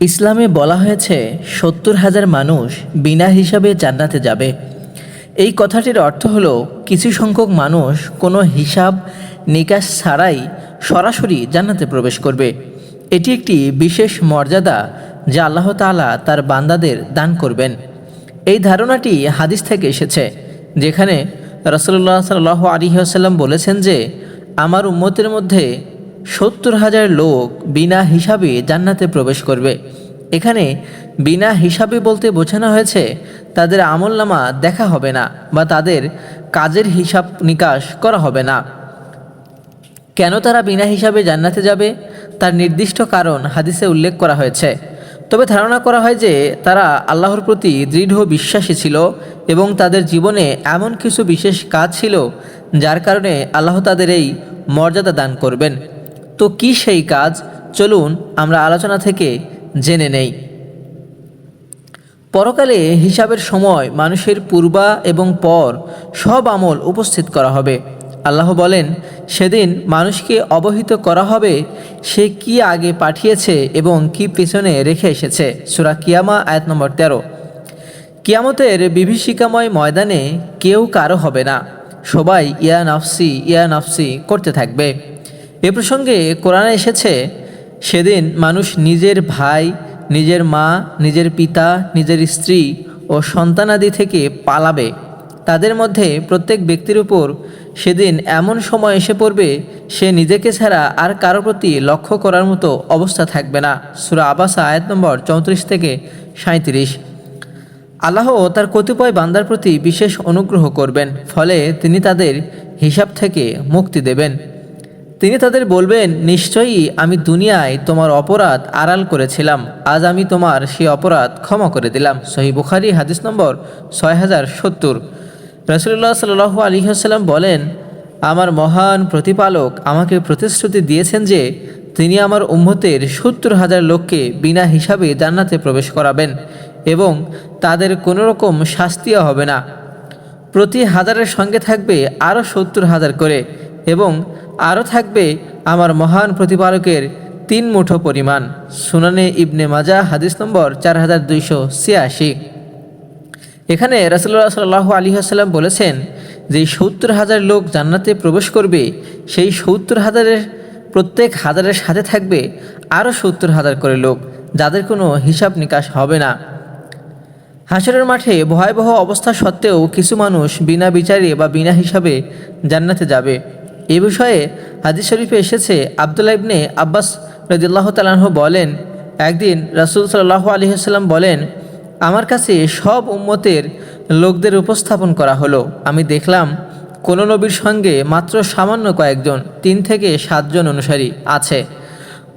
ইসলামে বলা হয়েছে, সত্তর হাজার মানুষ বিনা হিসাবে জান্নাতে যাবে। এই কথাটির অর্থ হলো, কিছু সংখ্যক মানুষ কোনো হিসাব, নিকাশ ছাড়াই সরাসরি জান্নাতে প্রবেশ করবে। এটি একটি বিশেষ মর্যাদা যা আল্লাহ তাআলা তার বান্দাদের দান করবেন। এই ধারণাটি হাদিস থেকে এসেছে, যেখানে রসল্লাহ সাল আলী আসাল্লাম বলেছেন যে, আমার উম্মতের মধ্যে সত্তর হাজার লোক বিনা হিসাবে জান্নাতে প্রবেশ করবে। এখানে বিনা হিসাবে বলতে বোঝানো হয়েছে, তাদের আমলনামা দেখা হবে না বা তাদের কাজের হিসাব নিকাশ করা হবে না। কেন তারা বিনা হিসাবে জান্নাতে যাবে? তার নির্দিষ্ট কারণ হাদিসে উল্লেখ করা হয়েছে। তবে ধারণা করা হয় যে তারা আল্লাহর প্রতি দৃঢ় বিশ্বাসী ছিল এবং তাদের জীবনে এমন কিছু বিশেষ কাজ ছিল যার কারণে আল্লাহ তাদের এই মর্যাদা দান করবেন। তো কি সেই কাজ? চলুন আমরা আলোচনা থেকে জেনে নেই। পরকালে হিসাবের সময়, মানুষের পূর্বা এবং পর সব আমল উপস্থিত করা হবে। আল্লাহ বলেন, সেদিন মানুষকে অবহিত করা হবে, সে কি আগে পাঠিয়েছে এবং কি পেছনে রেখে এসেছে? সুরা কিয়ামা, আয়াত নম্বর তেরো। কিয়ামতের বিভীষিকাময় ময়দানে কেউ কারও হবে না। সবাই ইয়া নাফসি ইয়া নাফসি করতে থাকবে। এ প্রসঙ্গে কোরআনে এসেছে, সেদিন মানুষ নিজের ভাই, নিজের মা, নিজের পিতা, নিজের স্ত্রী ও সন্তানাদি থেকে পালাবে। তাদের মধ্যে প্রত্যেক ব্যক্তির উপর সেদিন এমন সময় এসে পড়বে, সে নিজেকে ছাড়া আর কারও প্রতি লক্ষ্য করার মতো অবস্থা থাকবে না। সুরা আবাসা আয়াত নম্বর চৌত্রিশ থেকে সাঁত্রিশ আল্লাহ তার কতিপয় বান্দার প্রতি বিশেষ অনুগ্রহ করবেন, ফলে তিনি তাদের হিসাব থেকে মুক্তি দেবেন। তিনি তাদের বলবেন, নিশ্চয়ই আমি দুনিয়ায় তোমার অপরাধ আড়াল করেছিলাম। আজ আমি তোমার সেই অপরাধ ক্ষমা করে দিলাম। সহি বুখারি, হাদিস নম্বর ছয় হাজার সত্তর। রসুল্লাহ সাল আলী হাসাল্লাম বলেন, আমার মহান প্রতিপালক আমাকে প্রতিশ্রুতি দিয়েছেন যে, তিনি আমার উম্মতের সত্তর হাজার লোককে বিনা হিসাবে জান্নাতে প্রবেশ করাবেন এবং তাদের কোনো রকম শাস্তিও হবে না। প্রতি হাজারের সঙ্গে থাকবে আরও সত্তর হাজার করে এবং আরও থাকবে আমার মহান প্রতিপালকের তিন মুঠো পরিমাণ। সুনানে ইবনে মাজা, হাদিস নম্বর চার হাজার দুইশো ছিয়াশি। এখানে রাসুল্লাহ সাল্লাহ আলী আসাল্লাম বলেছেন যে সত্তর হাজার লোক জান্নাতে প্রবেশ করবে, সেই সত্তর হাজারের প্রত্যেক হাজারের সাথে থাকবে আরও সত্তর হাজার করে লোক, যাদের কোনো হিসাব নিকাশ হবে না। হাসরের মাঠে ভয়াবহ অবস্থা সত্ত্বেও কিছু মানুষ বিনা বিচারে বা বিনা হিসাবে জান্নাতে যাবে। এ বিষয়ে হাদিস শরীফে এসেছে আবদুল্লা ইবনে আব্বাস রদিল্লাহ তালাহ বলেন, একদিন রাসুল সাল্লাহ আলহিহাল্লাম বলেন, আমার কাছে সব উম্মতের লোকদের উপস্থাপন করা হলো। আমি দেখলাম কোনো নবীর সঙ্গে মাত্র সামান্য কয়েকজন, তিন থেকে সাতজন অনুসারী আছে।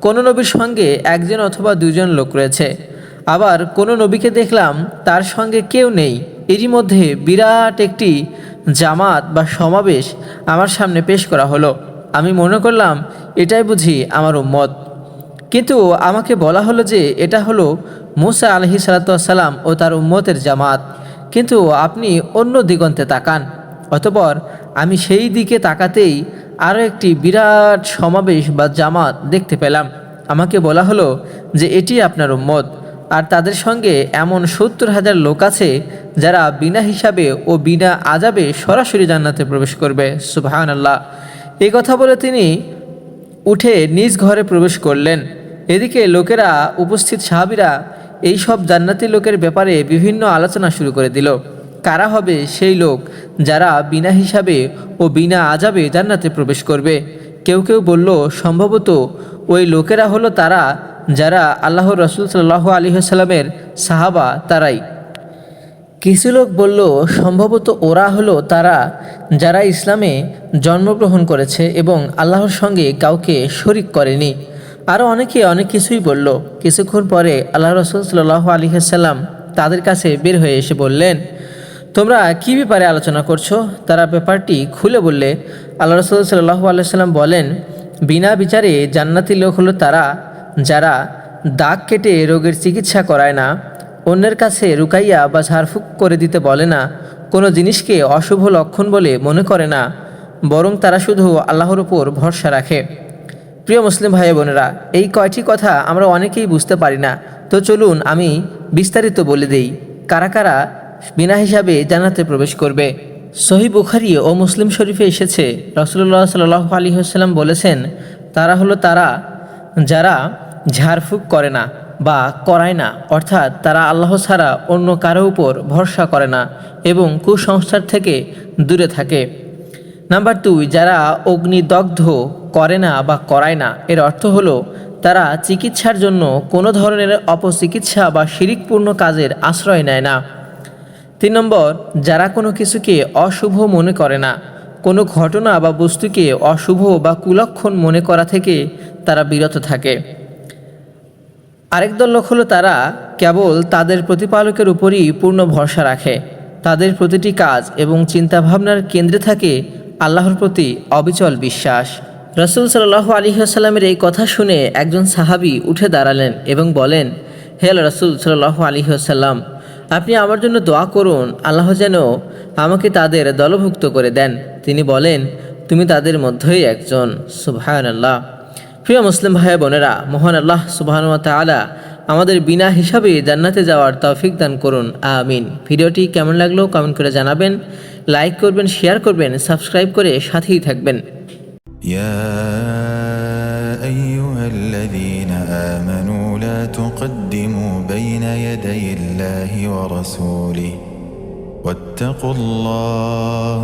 কোনো নবীর সঙ্গে একজন অথবা দুজন লোক রয়েছে। আবার কোনো নবীকে দেখলাম তার সঙ্গে কেউ নেই। এরই মধ্যে বিরাট একটি জামাত বা সমাবেশ আমার সামনে পেশ করা হলো। আমি মনে করলাম, এটাই বুঝি আমার উম্মত। কিন্তু আমাকে বলা হলো যে এটা হলো মুসা আলহি সালাতাম ও তার উম্মতের জামাত। কিন্তু আপনি অন্য দিগন্তে তাকান। অতপর আমি সেই দিকে তাকাতেই আরও একটি বিরাট সমাবেশ বা জামাত দেখতে পেলাম। আমাকে বলা হলো যে এটি আপনার উম্মত। আর তাদের সঙ্গে এমন সত্তর হাজার লোক আছে যারা বিনা হিসাবে ও বিনা আজাবে সরাসরি জান্নাতে প্রবেশ করবে। সুবাহান আল্লাহ এই কথা বলে তিনি উঠে নিজ ঘরে প্রবেশ করলেন। এদিকে লোকেরা উপস্থিত সাহাবিরা এই সব জান্নাতি লোকের ব্যাপারে বিভিন্ন আলোচনা শুরু করে দিল। কারা হবে সেই লোক যারা বিনা হিসাবে ও বিনা আজাবে জান্নাতে প্রবেশ করবে? কেউ কেউ বলল, সম্ভবত ওই লোকেরা হলো তারা যারা আল্লাহ রসুল সাল্লাহ আলী সাল্লামের সাহাবা তারাই। কিছু লোক বলল, সম্ভবত ওরা হলো তারা যারা ইসলামে জন্মগ্রহণ করেছে এবং আল্লাহর সঙ্গে কাউকে শরিক করেনি। আরও অনেকে অনেক কিছুই বলল। কিছুক্ষণ পরে আল্লাহ রসুল সাল্লাহ আলী সাল্লাম তাদের কাছে বের হয়ে এসে বললেন, তোমরা কী ব্যাপারে আলোচনা করছ? তারা ব্যাপারটি খুলে বললে আল্লাহ রসুল সাল্লাহ আল্লাহ বলেন, বিনা বিচারে জান্নাতি লোক হলো তারা যারা দাগ কেটে রোগের চিকিৎসা করায় না, অন্যের কাছে রুকাইয়া বা ঝাড়ফুঁক করে দিতে বলে না, কোনো জিনিসকে অশুভ লক্ষণ বলে মনে করে না, বরং তারা শুধু আল্লাহর উপর ভরসা রাখে। প্রিয় মুসলিম ভাই বোনেরা, এই কয়টি কথা আমরা অনেকেই বুঝতে পারি না, তো চলুন আমি বিস্তারিত বলে দেই। কারা কারা বিনা হিসাবে জানাতে প্রবেশ করবে? সহি বুখারি ও মুসলিম শরীফে এসেছে রসুল্লাহ সাল আলী হাসাল্লাম বলেছেন, তারা হলো তারা যারা ঝাড়ফুঁক করে না বা করায় না, অর্থাৎ তারা আল্লাহ ছাড়া অন্য কারও উপর ভরসা করে না এবং কুসংস্কার থেকে দূরে থাকে। নাম্বার দুই, যারা অগ্নিদগ্ধ করে না বা করায় না, এর অর্থ হলো তারা চিকিৎসার জন্য কোনো ধরনের অপচিকিৎসা বা শিরিকপূর্ণ কাজের আশ্রয় নেয় না। তিন নম্বর, যারা কোনো কিছুকে অশুভ মনে করে না, কোনো ঘটনা বা বস্তুকে অশুভ বা কুলক্ষণ মনে করা থেকে তারা বিরত থাকে। আরেক দল লোক হলো তারা কেবল তাদের প্রতিপালকের উপরই পূর্ণ ভরসা রাখে। তাদের প্রতিটি কাজ এবং চিন্তাভাবনার কেন্দ্রে থাকে আল্লাহর প্রতি অবিচল বিশ্বাস। রসুল সাল্লাহ আলী আসাল্লামের এই কথা শুনে একজন সাহাবি উঠে দাঁড়ালেন এবং বলেন, হে রসুল সাল্লাহ আলী আসাল্লাম আপনি আমার জন্য দোয়া করুন, আল্লাহ যেন আমাকে তাদের দলভুক্ত করে দেন। তিনি বলেন, তুমি তাদের মধ্যেই একজন। সুবহান আল্লাহ প্রিয় মুসলিম ভাই বোনেরা মোহন আল্লাহ সুবাহান তালা আমাদের বিনা হিসাবে জান্নাতে যাওয়ার তৌফিক দান করুন আমিন ভিডিওটি কেমন লাগলো কমেন্ট করে জানাবেন লাইক করবেন শেয়ার করবেন সাবস্ক্রাইব করে সাথেই থাকবেন يا أيها الذين آمنوا لا تقدموا بين يدي الله ورسوله واتقوا الله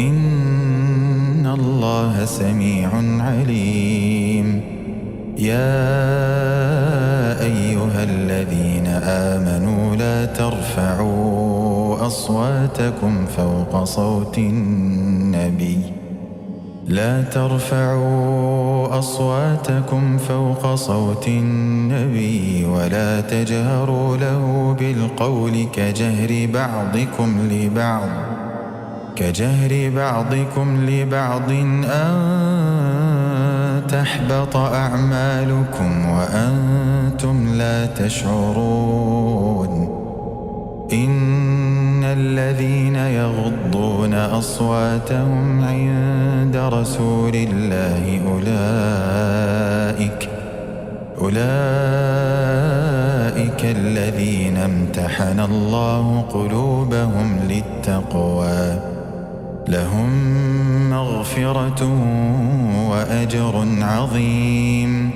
إن الله سميع عليم يا أيها الذين آمنوا لا ترفعوا أصواتكم فوق صوت النبي. لا ترفعوا أصواتكم فوق صوت النبي ولا تجهروا له بالقول كجهر بعضكم لبعض كجهر بعضكم لبعض أن تحبط أعمالكم وأنتم لا تشعرون. إن الذين يغضون أصواتهم عند رسول الله أولئك أولئك الذين امتحن الله قلوبهم للتقوى. لهم مغفرة وأجر عظيم.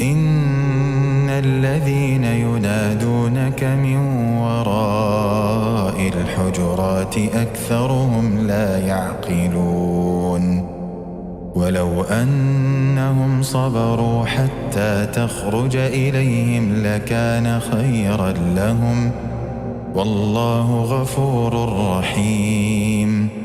إن الذين ينادونك من وراء الحجرات أكثرهم لا يعقلون. ولو أنهم صبروا حتى تخرج إليهم لكان خيرا لهم. والله غفور رحيم.